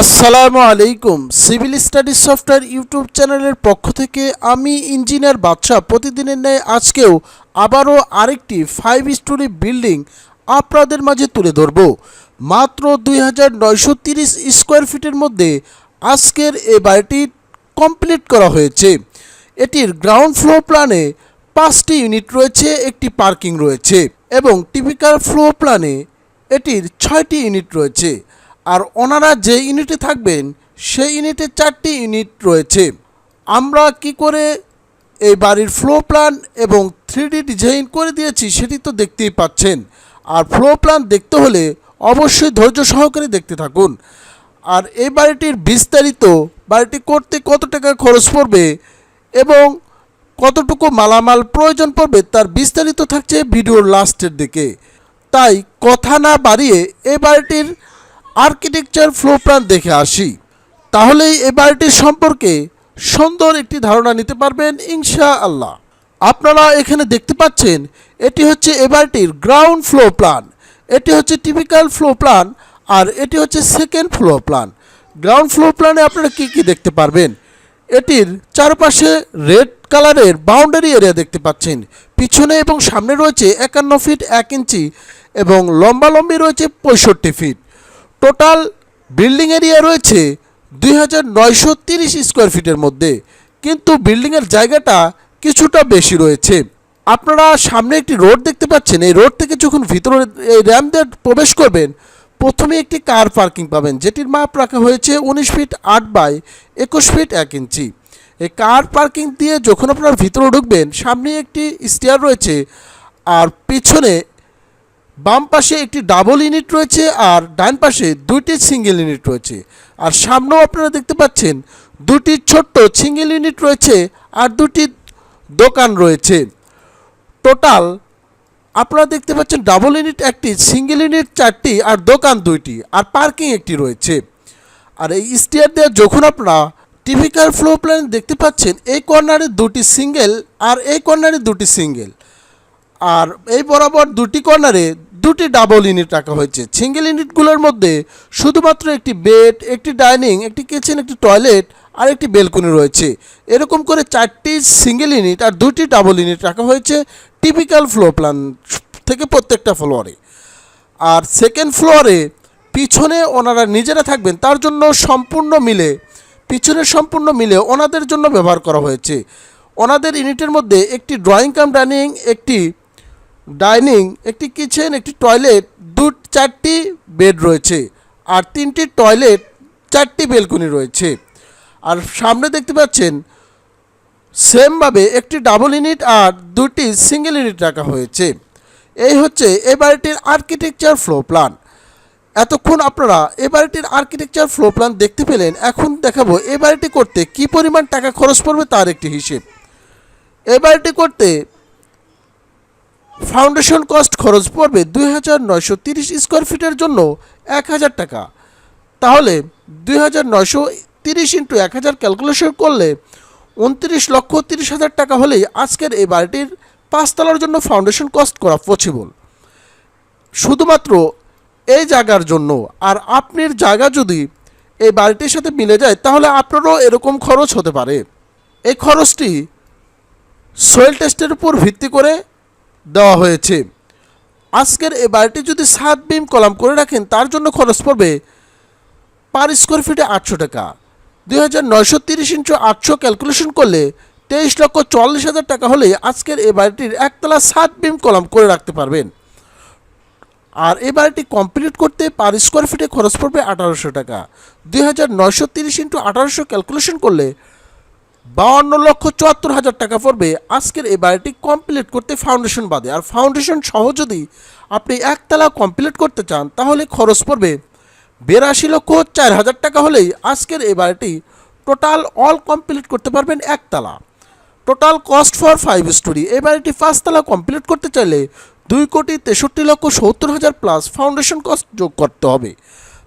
আসসালামু আলাইকুম। Civil studies software YouTube চ্যানেলের পক্ষ থেকে আমি ইঞ্জিনিয়ার বাদশাহ। প্রতিদিনের ন্যায় আজকেও আবারও আরেকটি ফাইভ স্টোরি বিল্ডিং আপনাদের মাঝে তুলে ধরব। মাত্র দুই স্কোয়ার ফিটের মধ্যে আজকের এ বাড়িটি কমপ্লিট করা হয়েছে। এটির গ্রাউন্ড ফ্লোর প্ল্যানে পাঁচটি ইউনিট রয়েছে, একটি পার্কিং রয়েছে এবং টিপিক্যাল ফ্লোর প্ল্যানে এটির ছয়টি ইউনিট রয়েছে। আর ওনারা যে ইউনিটে থাকবেন, সেই ইউনিটে চারটি ইউনিট রয়েছে। আমরা কি করে এই বাড়ির ফ্লো প্ল্যান এবং থ্রি ডিজাইন করে দিয়েছি সেটি তো দেখতেই পাচ্ছেন। আর ফ্লো প্ল্যান দেখতে হলে অবশ্যই ধৈর্য সহকারে দেখতে থাকুন। আর এই বাড়িটির বিস্তারিত বাড়িটি করতে কত টাকা খরচ পড়বে এবং কতটুকু মালামাল প্রয়োজন পড়বে তার বিস্তারিত থাকছে ভিডিওর লাস্টের দিকে। তাই কথা না বাড়িয়ে এই বাড়িটির আর্কিটেকচার ফ্লো প্ল্যান দেখে আসি। তাহলেই এই বাড়িটির সম্পর্কে সুন্দর একটি ধারণা নিতে পারবেন ইনশা আল্লাহ আপনারা এখানে দেখতে পাচ্ছেন, এটি হচ্ছে এ বাড়িটির গ্রাউন্ড ফ্লো প্ল্যান এটি হচ্ছে টিপিক্যাল ফ্লো প্ল্যান আর এটি হচ্ছে second floor plan ground floor প্ল্যানে আপনারা কী কী দেখতে পারবেন? এটির চারপাশে রেড কালারের বাউন্ডারি এরিয়া দেখতে পাচ্ছেন। পিছনে এবং সামনে রয়েছে একান্ন ফিট এক ইঞ্চি এবং লম্বা লম্বি রয়েছে পঁয়ষট্টি ফিট টোটাল বিল্ডিং এরিয়া রয়েছে দুই হাজার নয়শো তিরিশ স্কোয়ার ফিটের মধ্যে, কিন্তু বিল্ডিংয়ের জায়গাটা কিছুটা বেশি রয়েছে। আপনারা সামনে একটি রোড দেখতে পাচ্ছেন, এই রোড থেকে যখন ভিতরে এই র্যাম দিয়ে প্রবেশ করবেন, প্রথমে একটি কার পার্কিং পাবেন, যেটির মাপ রাখা হয়েছে উনিশ ফিট আট বাই একুশ ফিট এক ইঞ্চি। এই কার পার্কিং দিয়ে যখন আপনারা ভিতরে ঢুকবেন, সামনে একটি স্টেয়ার রয়েছে, আর পিছনে বাম পাশে একটি ডাবল ইউনিট রয়েছে আর ডান পাশে দুইটি সিঙ্গেল ইউনিট রয়েছে। আর সামনেও আপনারা দেখতে পাচ্ছেন, দুটি ছোট্ট সিঙ্গেল ইউনিট রয়েছে আর দুটি দোকান রয়েছে। টোটাল আপনারা দেখতে পাচ্ছেন ডাবল ইউনিট একটি সিঙ্গেল ইউনিট চারটি আর দোকান দুইটি আর পার্কিং একটি রয়েছে। আর এই স্টিয়ার দিয়ে যখন আপনারা টিপিক্যাল ফ্লো প্ল্যান দেখতে পাচ্ছেন, এই কর্নারে দুটি সিঙ্গেল আর এই কর্নারে দুটি সিঙ্গেল আর এই বরাবর দুটি কর্নারে দুটি ডাবল ইউনিট রাখা হয়েছে। সিঙ্গেল ইউনিটগুলোর মধ্যে শুধুমাত্র একটি বেড একটি ডাইনিং একটি কিচেন একটি টয়লেট আর একটি বেলকনি রয়েছে। এরকম করে চারটি সিঙ্গেল ইউনিট আর দুটি ডাবল ইউনিট রাখা হয়েছে টিপিক্যাল ফ্লো প্ল্যান থেকে প্রত্যেকটা ফ্লোরে আর সেকেন্ড ফ্লোরে পিছনে ওনারা নিজেরা থাকবেন, তার জন্য সম্পূর্ণ মিলে পিছনে সম্পূর্ণ মিলে ওনাদের জন্য ব্যবহার করা হয়েছে। ওনাদের ইউনিটের মধ্যে একটি ড্রয়িং কাম ডাইনিং একটি ডাইনিং, একটি কিচেন, একটি টয়লেট, দু, চারটি বেড রয়েছে আর তিনটি টয়লেট, চারটি বেলকনি রয়েছে। আর সামনে দেখতে পাচ্ছেন, সেমভাবে একটি ডাবল ইউনিট আর দুটি সিঙ্গেল ইউনিট রাখা হয়েছে। এই হচ্ছে এ বাড়িটির আর্কিটেকচার ফ্লো প্ল্যান। এতক্ষণ আপনারা এ বাড়িটির আর্কিটেকচার ফ্লো প্ল্যান দেখতে পেলেন, এখন দেখাবো এ বাড়িটি করতে কী পরিমাণ টাকা খরচ পড়বে তার একটি হিসেব। এ বাড়িটি করতে ফাউন্ডেশন কস্ট খরচ পড়বে দুই হাজার নয়শো তিরিশ স্কোয়ার ফিটের জন্য এক হাজার টাকা। তাহলে দুই হাজার নয়শো তিরিশ ইন্টু এক হাজার ক্যালকুলেশন করলে উনত্রিশ লক্ষ তিরিশ হাজার টাকা হলেই আজকের এই বাড়িটির পাঁচতলার জন্য ফাউন্ডেশন কস্ট করা পসিবল শুধুমাত্র এই জায়গার জন্য আর আপনার জায়গা যদি এই বাড়িটির সাথে মিলে যায়, তাহলে আপনারও এরকম খরচ হতে পারে। এই খরচটি সোয়েল টেস্টের উপর ভিত্তি করে দেওয়া হয়েছে। আজকের এ বাড়িটি যদি সাত বিম কলাম করে রাখেন, তার জন্য খরচ পড়বে পার স্কোয়ার ফিটে আটশো টাকা। দুই হাজার নয়শো তিরিশ ইঞ্চু আটশো ক্যালকুলেশন করলে তেইশ লক্ষ চল্লিশ হাজার টাকা হলে আজকের এ বাড়িটির একতলা সাত বিম কলাম করে রাখতে পারবেন। আর এ বাড়িটি কমপ্লিট করতে পার স্কোয়ার ফিটে খরচ পড়বে আঠারোশো টাকা। দুই হাজার নয়শো তিরিশ ইন্টু আঠারোশো ক্যালকুলেশন করলে বাউন্ন লক্ষ চুয়াত্তর হাজার টাকা পড়বে। আজকের এই বাড়িটি কমপ্লিট করতে ফাউন্ডেশন বাদে। আর ফাউন্ডেশন সহ যদি আপনি একতলা কমপ্লিট করতে চান, তাহলে খরচ পড়বে বিরাশি লক্ষ চার হাজার টাকা হলেই আজকের এই বাড়িটি টোটাল অল কমপ্লিট করতে পারবেন একতলা। Total cost for five storey এই বাড়িটি পাঁচতলা কমপ্লিট করতে চাইলে দুই কোটি তেষট্টি লক্ষ সত্তর হাজার প্লাস ফাউন্ডেশন কস্ট যোগ করতে হবে।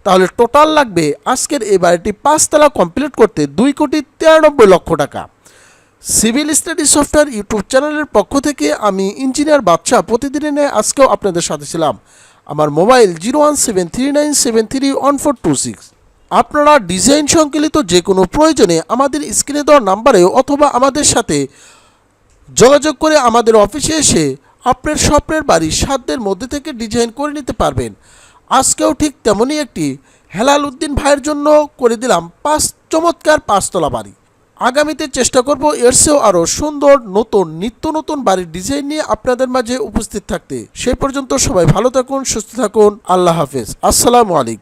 তাহলে টোটাল লাগবে আজকের এই বাড়িটি পাঁচতলা কমপ্লিট করতে দুই কোটি তিরানব্বই লক্ষ টাকা। সিভিল স্টাডি সফটওয়্যার ইউটিউব চ্যানেলের পক্ষ থেকে আমি ইঞ্জিনিয়ার বাদশাহ প্রতিদিনের ন্যায় আজকেও আপনাদের সাথে ছিলাম। আমার mobile zero one seven three nine seven three one four two six আপনারা ডিজাইন সংকলিত যে কোনো প্রয়োজনে আমাদের স্ক্রিনে দেওয়া নাম্বারে অথবা আমাদের সাথে যোগাযোগ করে আমাদের অফিসে এসে আপনার স্বপ্নের বাড়ি সাধ্যের মধ্যে থেকে ডিজাইন করে নিতে পারবেন। আজকেও ঠিক তেমনই একটি হেলাল উদ্দিন ভাইয়ের জন্য করে দিলাম পাঁচ চমৎকার পাঁচতলা বাড়ি। আগামীতে চেষ্টা করব এর চেয়েও আরও সুন্দর, নতুন, নিত্য নতুন বাড়ির ডিজাইন নিয়ে আপনাদের মাঝে উপস্থিত থাকতে। সেই পর্যন্ত সবাই ভালো থাকুন, সুস্থ থাকুন, আল্লাহ হাফেজ। আসসালামু আলাইকুম।